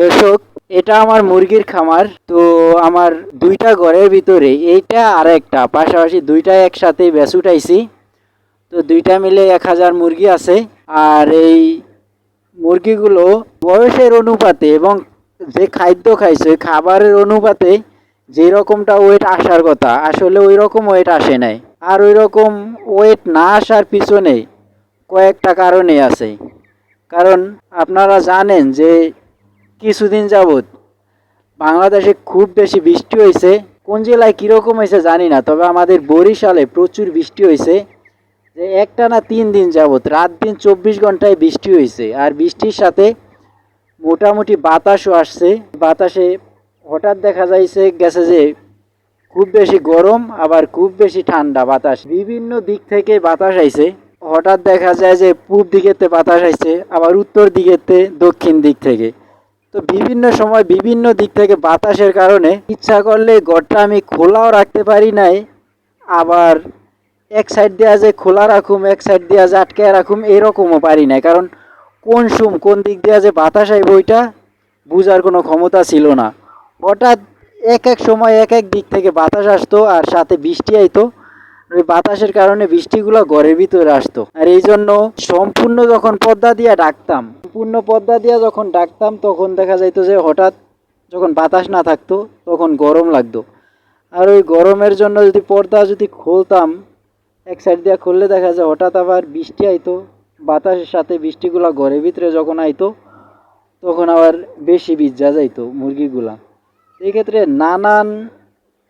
দর্শক, এটা আমার মুরগির খামার, তো আমার দুইটা ঘরের ভিতরে এইটা আর একটা, পাশাপাশি দুইটা একসাথে বেশ উঠাইছি। তো দুইটা মিলে এক হাজার মুরগি আছে। আর এই মুরগিগুলো বয়সের অনুপাতে এবং যে খাদ্য খাইছে, খাবারের অনুপাতে যে রকমটা ওয়েট আসার কথা, আসলে ওই রকম ওয়েট আসে নাই। আর ওই রকম ওয়েট না আসার পিছনে কয়েকটা কারণে আছে। কারণ আপনারা জানেন যে কিছুদিন যাবৎ। বাংলাদেশে খুব বেশি বৃষ্টি হয়েছে। কোন জেলায় কীরকম হয়েছে জানি না, তবে আমাদের বরিশালে প্রচুর বৃষ্টি হয়েছে। যে একটা না তিন দিন যাবৎ, রাত দিন চব্বিশ ঘন্টায় বৃষ্টি হয়েছে। আর বৃষ্টির সাথে মোটামুটি বাতাসও আসছে। বাতাসে হঠাৎ দেখা যাইছে, গেছে যে খুব বেশি গরম, আবার খুব বেশি ঠান্ডা বাতাস। বিভিন্ন দিক থেকে বাতাস আইছে। হঠাৎ দেখা যায় যে পূব দিকেতে বাতাস আইছে, আবার উত্তর দিকেতে দক্ষিণ দিক থেকে। তো বিভিন্ন সময় বিভিন্ন দিক থেকে বাতাসের কারণে ইচ্ছা করলে ঘরটা আমি খোলাও রাখতে পারি নাই। আবার এক সাইড দেওয়া যে খোলা রাখুম, এক সাইড দিয়ে যে আটকে রাখুম, এরকমও পারি না কারণ কোন সুম, কোন দিক দিয়ে যে বাতাস আইব ওইটা বুঝার কোনো ক্ষমতা ছিল না। হঠাৎ এক এক সময় এক এক দিক থেকে বাতাস আসতো আর সাথে বৃষ্টি আইতো। ওই বাতাসের কারণে বৃষ্টিগুলো ঘরের ভিতরে আসতো। আর এই জন্য সম্পূর্ণ যখন পর্দা দিয়ে ডাকতাম সম্পূর্ণ পর্দা দিয়ে যখন ডাকতাম, তখন দেখা যাইতো যে হঠাৎ যখন বাতাস না থাকতো, তখন গরম লাগতো। আর ওই গরমের জন্য যদি পর্দা যদি খুলতাম, এক সাইড দিয়ে খুললে দেখা যায় হঠাৎ আবার বৃষ্টি আইতো, বাতাসের সাথে বৃষ্টিগুলো ঘরের ভিতরে যখন আইতো, তখন আবার বেশি ভিজা যাইতো মুরগিগুলা। এই ক্ষেত্রে নানান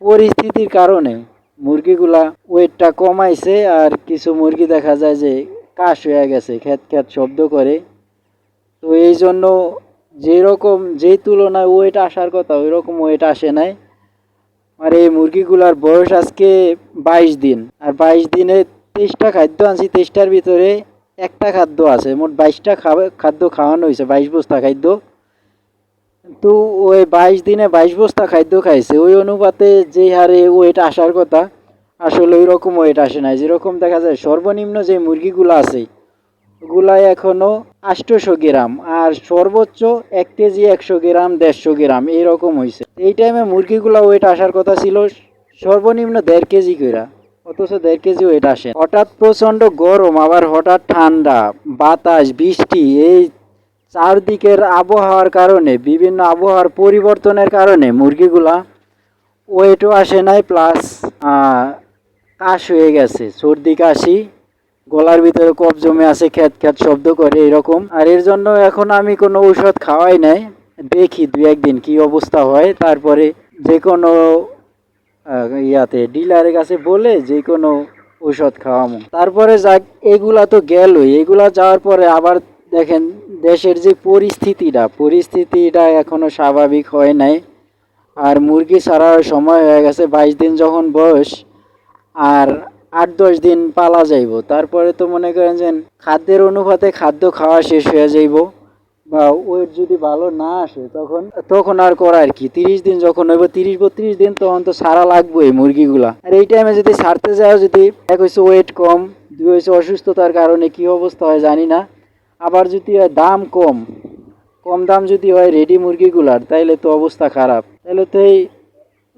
পরিস্থিতির কারণে মুরগিগুলা ওয়েটটা কমাইছে, আর কিছু মুরগি দেখা যায় যে কাশ হয়ে গেছে, খ্যাত খ্যাত শব্দ করে। তো এই জন্য যেরকম যেই তুলনায় ওয়েট আসার কথা ওই রকম ওয়েট আসে নাই। আর এই মুরগিগুলার বয়স আজকে বাইশ দিন। আর বাইশ দিনে তেইশটা খাদ্য আনছি, তেইশটার ভিতরে একটা খাদ্য আছে, মোট বাইশটা খাদ্য খাওয়ানো হয়েছে, বাইশ বস্তা খাদ্য। কিন্তু ওই বাইশ দিনে বাইশ বস্তা খাদ্য খাইছে, ওই অনুপাতে যে হারে ওয়েট আসার কথা, আসলে ওই রকম ওয়েট আসে নাই। যেরকম দেখা যায়, সর্বনিম্ন যে মুরগিগুলো আছে ওগুলাই এখনও আটশোশো গ্রাম আর সর্বোচ্চ এক কেজি একশো গ্রাম, দেড়শো গ্রাম, এইরকম হয়েছে এই টাইমে মুরগিগুলা ওয়েট আসার কথা ছিল, সর্বনিম্ন দেড় কেজি কইরা, অথচ দেড় কেজি ওয়েট আসে হঠাৎ প্রচণ্ড গরম, আবার হঠাৎ ঠান্ডা, বাতাস, বৃষ্টি, এই চারদিকের আবহাওয়ার কারণে, বিভিন্ন আবহাওয়ার পরিবর্তনের কারণে মুরগিগুলা ওয়েটও আসে নাই প্লাস কাশ হয়ে গেছে, সর্দি কাশি গলার ভিতরে কফ জমে আছে, খ্যাত খ্যাত শব্দ করে এরকম। আর এর জন্য এখন আমি কোনো ঔষধ খাওয়াই নাই। দেখি দু একদিন কি অবস্থা হয়। তারপরে যে কোনো ইয়াতে ডিলারের কাছে বলে যে কোনো ঔষধ খাওয়ামো। তারপরে যাক, এগুলা তো গেলই। এগুলা যাওয়ার পরে আবার দেখেন, দেশের যে পরিস্থিতিটা পরিস্থিতিটা এখনও স্বাভাবিক হয় নাই। আর মুরগি ছাড়ার সময় হয়ে গেছে বাইশ দিন যখন বয়স, আর আট দশ দিন পালা যাইব। তারপরে তো মনে করেন যে খাদ্যের অনুপাতে খাদ্য খাওয়া শেষ হয়ে যাইব বা ওয়েট যদি ভালো না আসে তখন তখন আর করার কি। তিরিশ দিন যখন হইব, তিরিশ বত্রিশ দিন তখন তো সারা লাগবে এই মুরগিগুলা। আর এই টাইমে যদি ছাড়তে যাও, যদি এক হয়েছে ওয়েট কম, দুই হয়েছে অসুস্থতার কারণে কি অবস্থা হয় জানি না। আবার যদি হয় দাম কম কম দাম যদি হয় রেডি মুরগিগুলার, তাইলে তো অবস্থা খারাপ। তাহলে তো এই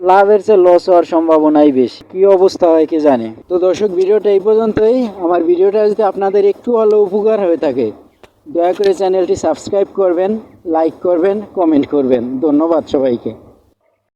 লাভের চেয়ে লস হওয়ার সম্ভাবনাই বেশি। কি অবস্থা হয় কে জানে? তো দর্শক, ভিডিওটা এই পর্যন্তই। আমার ভিডিওটা যদি আপনাদের একটু হলেও উপকার হয়ে থাকে, দয়া করে চ্যানেলটি সাবস্ক্রাইব করবেন লাইক করবেন কমেন্ট করবেন। ধন্যবাদ সবাইকে।